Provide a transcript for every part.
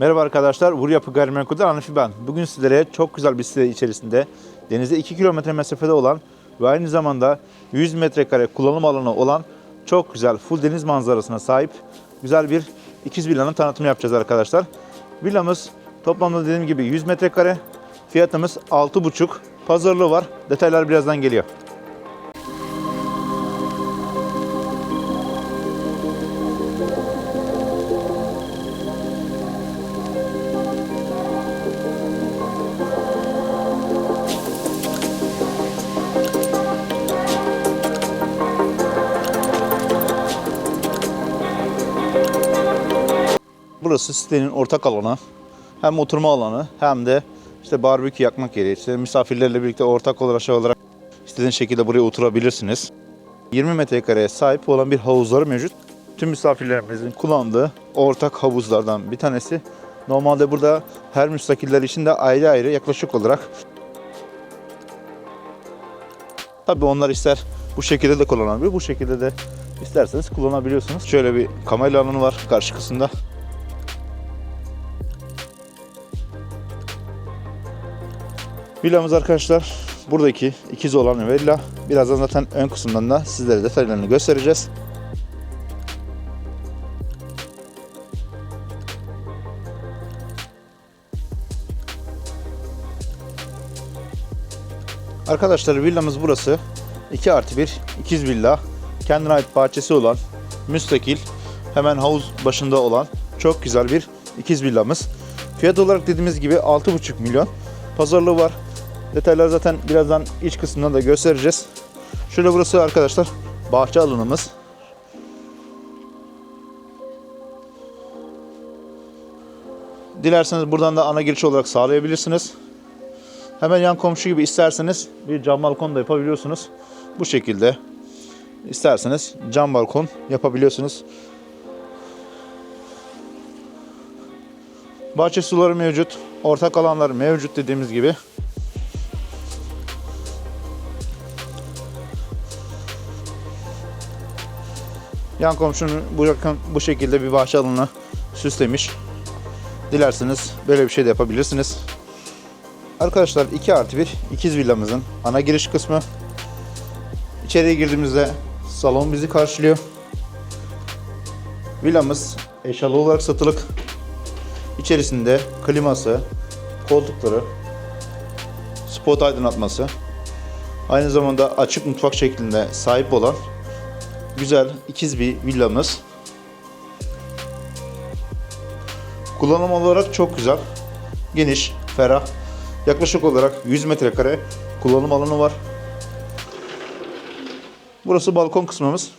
Merhaba arkadaşlar, Vur Yapı Gayrimenkul'den Hanifi ben. Bugün sizlere çok güzel bir site içerisinde denize 2 kilometre mesafede olan ve aynı zamanda 100 metrekare kullanım alanı olan çok güzel full deniz manzarasına sahip güzel bir ikiz villanın tanıtımı yapacağız arkadaşlar. Villamız toplamda dediğim gibi 100 metrekare, fiyatımız 6,5, pazarlığı var. Detaylar birazdan geliyor. Burası sitenin ortak alanı. Hem oturma alanı hem de işte barbekü yakmak yeri. İşte misafirlerle birlikte ortak olarak şey olarak istediğiniz şekilde buraya oturabilirsiniz. 20 metrekareye sahip olan bir havuzları mevcut. Tüm misafirlerimizin kullandığı ortak havuzlardan bir tanesi. Normalde burada her müstakiller için de ayrı ayrı yaklaşık olarak Tabii onlar ister bu şekilde de kullanabilir, bu şekilde de isterseniz kullanabiliyorsunuz. Şöyle bir kamera alanı var karşı kısımda. Villamız arkadaşlar buradaki ikiz olan villa. Birazdan zaten ön kısımdan da sizlere detaylarını göstereceğiz. Arkadaşlar villamız burası. 2 artı 1 ikiz villa. Kendine ait bahçesi olan, müstakil, hemen havuz başında olan çok güzel bir ikiz villamız. Fiyat olarak dediğimiz gibi 6,5 milyon. Pazarlığı var. Detayları zaten birazdan iç kısmından da göstereceğiz. Şöyle burası arkadaşlar bahçe alanımız. Dilerseniz buradan da ana giriş olarak sağlayabilirsiniz. Hemen yan komşu gibi isterseniz bir cam balkon da yapabiliyorsunuz. Bu şekilde isterseniz cam balkon yapabiliyorsunuz. Bahçe suları mevcut. Ortak alanlar mevcut dediğimiz gibi. Yan komşunun bu bu şekilde bir bahçe alanı süslemiş. Dilerseniz böyle bir şey de yapabilirsiniz. Arkadaşlar 2 artı 1 ikiz villamızın ana giriş kısmı. İçeriye girdiğimizde salon bizi karşılıyor. Villamız eşyalı olarak satılık. İçerisinde kliması, koltukları, spot aydınlatması, aynı zamanda açık mutfak şeklinde sahip olan güzel ikiz bir villamız. Kullanım olarak çok güzel, geniş, ferah. Yaklaşık olarak 100 metrekare kullanım alanı var. Burası balkon kısmımız.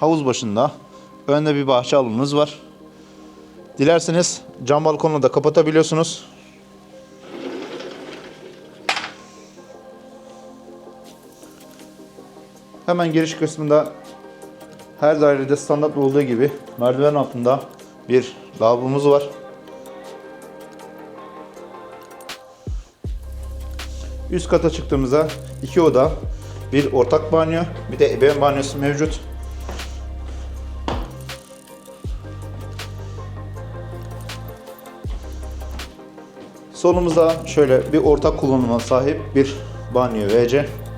Havuz başında. Önde bir bahçe alanımız var. Dilerseniz cam balkonla da kapatabiliyorsunuz. Hemen giriş kısmında her dairede standart olduğu gibi merdiven altında bir lavabomuz var. Üst kata çıktığımızda iki oda, bir ortak banyo, bir de ebeveyn banyosu mevcut. Solumuzda şöyle bir ortak kullanıma sahip bir banyo WC.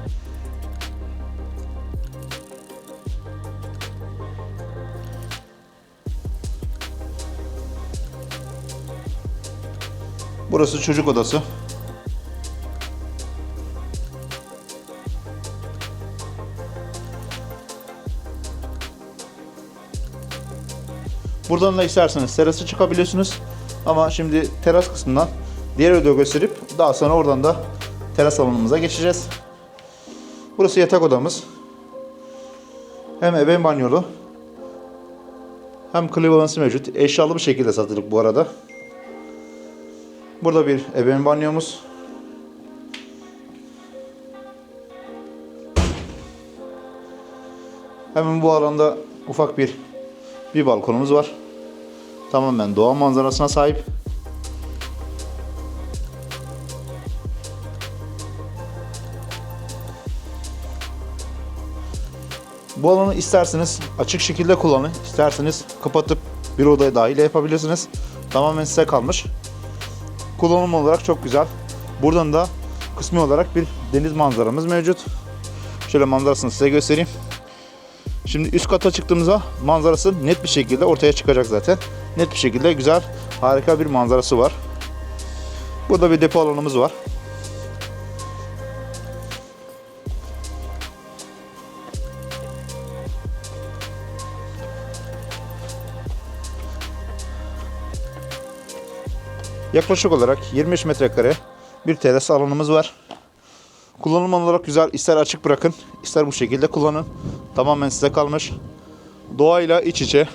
Burası çocuk odası. Buradan da isterseniz terası çıkabiliyorsunuz. Ama şimdi teras kısmından diğer ödevi gösterip daha sonra oradan da teras alanımıza geçeceğiz. Burası yatak odamız. Hem ebeveyn banyolu hem klimalısı mevcut. Eşyalı bir şekilde satılık bu arada. Burada bir ebeveyn banyomuz. Hemen bu alanda ufak bir bir balkonumuz var. Tamamen doğa manzarasına sahip. Bu alanı isterseniz açık şekilde kullanın, isterseniz kapatıp bir odaya dahil yapabilirsiniz. Tamamen size kalmış. Kullanım olarak çok güzel. Buradan da kısmi olarak bir deniz manzaramız mevcut. Şöyle manzarasını size göstereyim. Şimdi üst kata çıktığımızda manzarası net bir şekilde ortaya çıkacak zaten. Net bir şekilde güzel, harika bir manzarası var. Burada bir depo alanımız var. Yaklaşık olarak 25 metrekare bir teras alanımız var. Kullanım olarak güzel. İster açık bırakın, ister bu şekilde kullanın. Tamamen size kalmış. Doğayla iç içe.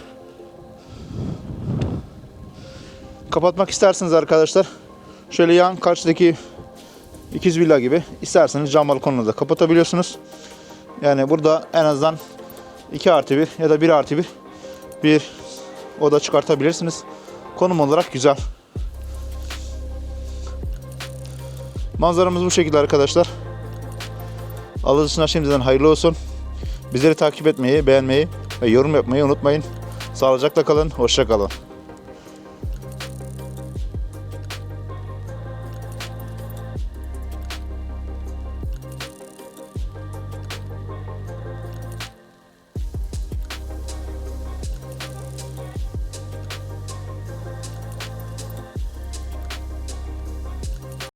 Kapatmak isterseniz arkadaşlar, şöyle yan karşıdaki ikiz villa gibi isterseniz cam balkonla da kapatabiliyorsunuz. Yani burada en azından 2 artı 1 ya da 1 artı 1 bir oda çıkartabilirsiniz. Konum olarak güzel. Manzaramız bu şekilde arkadaşlar. Alıcısına şimdiden hayırlı olsun. Bizleri takip etmeyi, beğenmeyi ve yorum yapmayı unutmayın. Sağlıcakla kalın, hoşça kalın.